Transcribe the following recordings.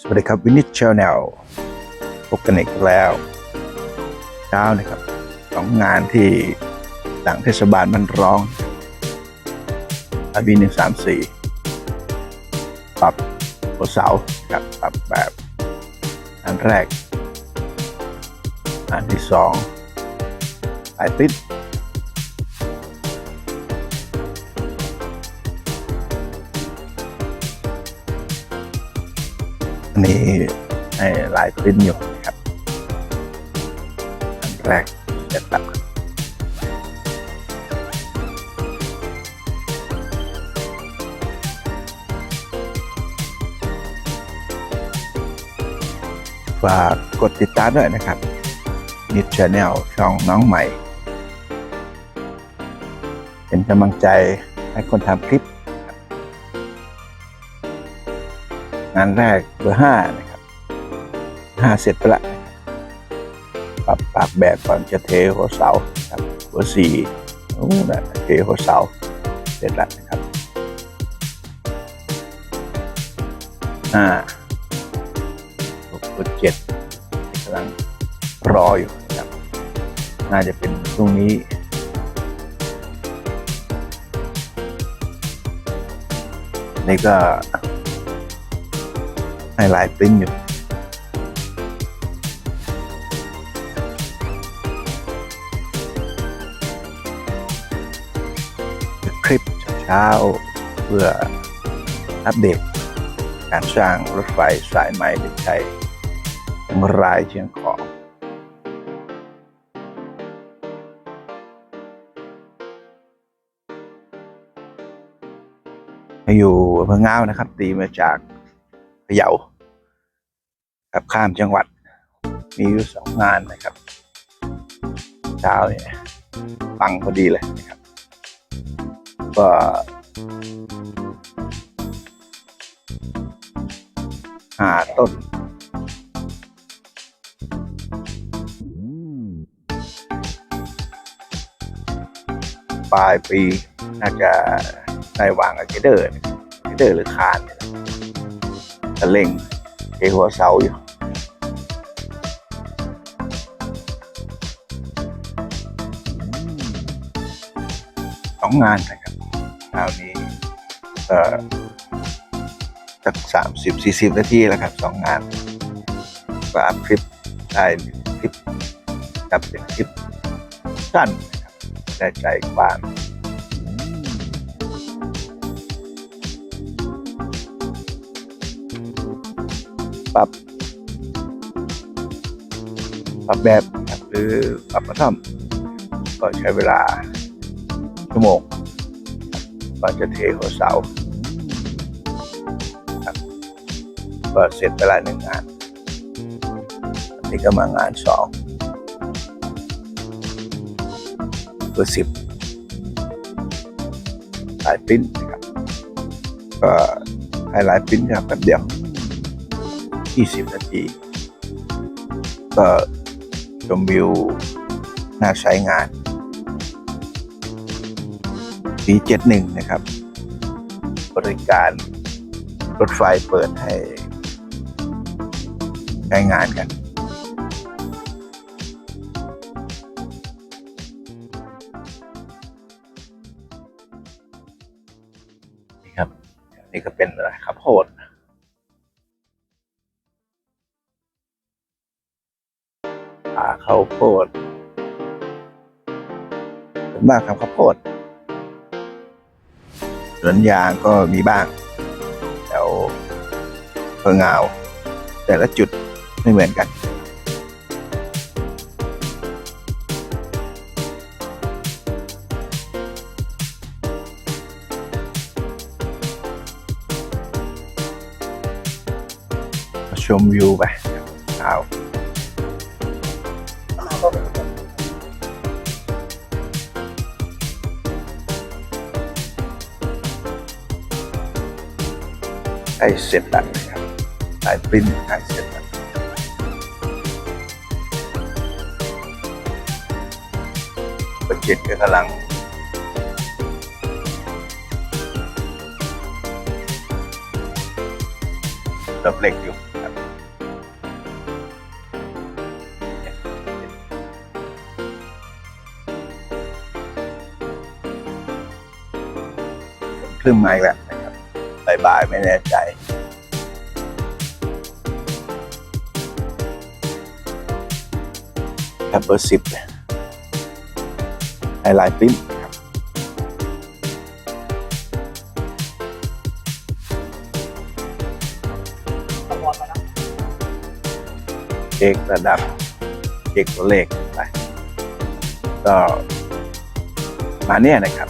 สวัสดีครับวินิจชาแนลพบกันอีกแล้วเช้านะครับสองงานที่หลังเทศบาลมันร้องอาบีหนึ่งสามสี่ปรับหัวเสาครับปรับแบบอันแรกอันที่สองสายติด อันนี้ให้ลายปริ้นอยู่นะครับอันแรกจะตัดฝากกดติดตามด้วยนะครับนิดชาแนลช่องน้องใหม่ เป็นกำลังใจให้คนทำคลิป งานแรกเบอร์ห้านะครับห้าเสร็จไปละปรับปากแบบก่อนจะเทหัวเสาครับเบอร์สี่โอ้นะเทหัวเสาเสร็จล้วนะครับห้าหกเบอร์เจ็ดกำลังรออยู่นะครับ น่าจะเป็นพรุ่งนี้นี่ก็ ให้ลายปริ้นอยู่คลิปเช้าเพื่ออัปเดต การสร้างรถไฟสายใหม่เด็กไทยเชียงรายเชียงของอยู่อำเภองาวนะครับ ตีมาจาก พะเยากับข้ามจังหวัด มีอยู่สองงานนะครับเช้าเนี่ยปังพอดีเลยนะครับ ก็หาต้นปลายปีน่าจะได้วางกับเกเดอร์นเกเดอร์หรือคานเนี่ยะเล่งเทหัวเสาอยู่สองงานนะครับคราวนี้ก็สักสามสิบสี่สิบนาทีแล้วครับสองงานก็อัพคลิปได้หนึ่งคลิปกับเป็นคลิปสั้นนะครับได้ใจความ ปรับ ปรับแบบหรือปรับกระท่อมก็ใช้เวลาชั่วโมงก่อนจะเทหัวเสาก็เสร็จไปละหนึ่งงานนนี้ก็มางานสองเบอสิบลายปิ้นครับก็ให้ลายปิ้นครับแป๊บเดียว 20 นาที ก็ชมวิวน่าใช้งาน ปี71 นะครับ บริการรถไฟเปิดให้ใช้งานกันนี่ครับนี่ก็เป็นอะไรข้าวโพดาวโพดส่วนมากทำข้าวโพดสวนยางก็มีบ้างแถวเพิงงาว แต่ละจุดไม่เหมือนกันชมวิวไป ช้เสียบแบบนะครับสายปริ้นใช้เสียบแบบประจิตก็กำลังตับเหล็กอยู่ครึ่งไม้แล้ว บบ่ายๆไม่แน่ใจครับเบอร์สิบไฮไลท์ปิ้นครับเช็คระดับเช็คตัวเลขไปก็มาเนี่ยนะครับ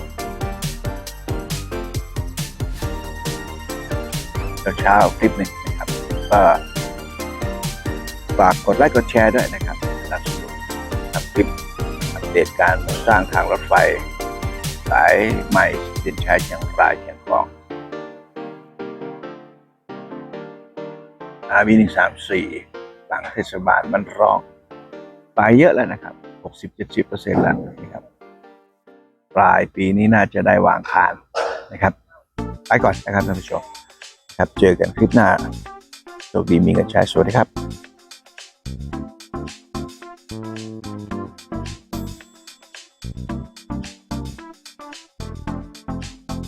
เช้าๆคลิปหนึ่งนะครับก็ฝากกดไลค์กดแชร์ด้วยนะครับสนับสนุนทำคลิปอัปเดตการสร้างทางรถไฟ สายใหม่สินชัยเชียงรายเชียงของอาวีหนึ่งสามสี่หลังเทศบาลมันร้องไปเยอะแล้วนะครับ60-70%แล้วนะครับปลายปีนี้น่าจะได้วางคานนะครับ ไปก่อนนะครับท่านผู้ชม ครับเจอกันคลิปหน้าโชคดีมีเงินใช้สวัสดีครับ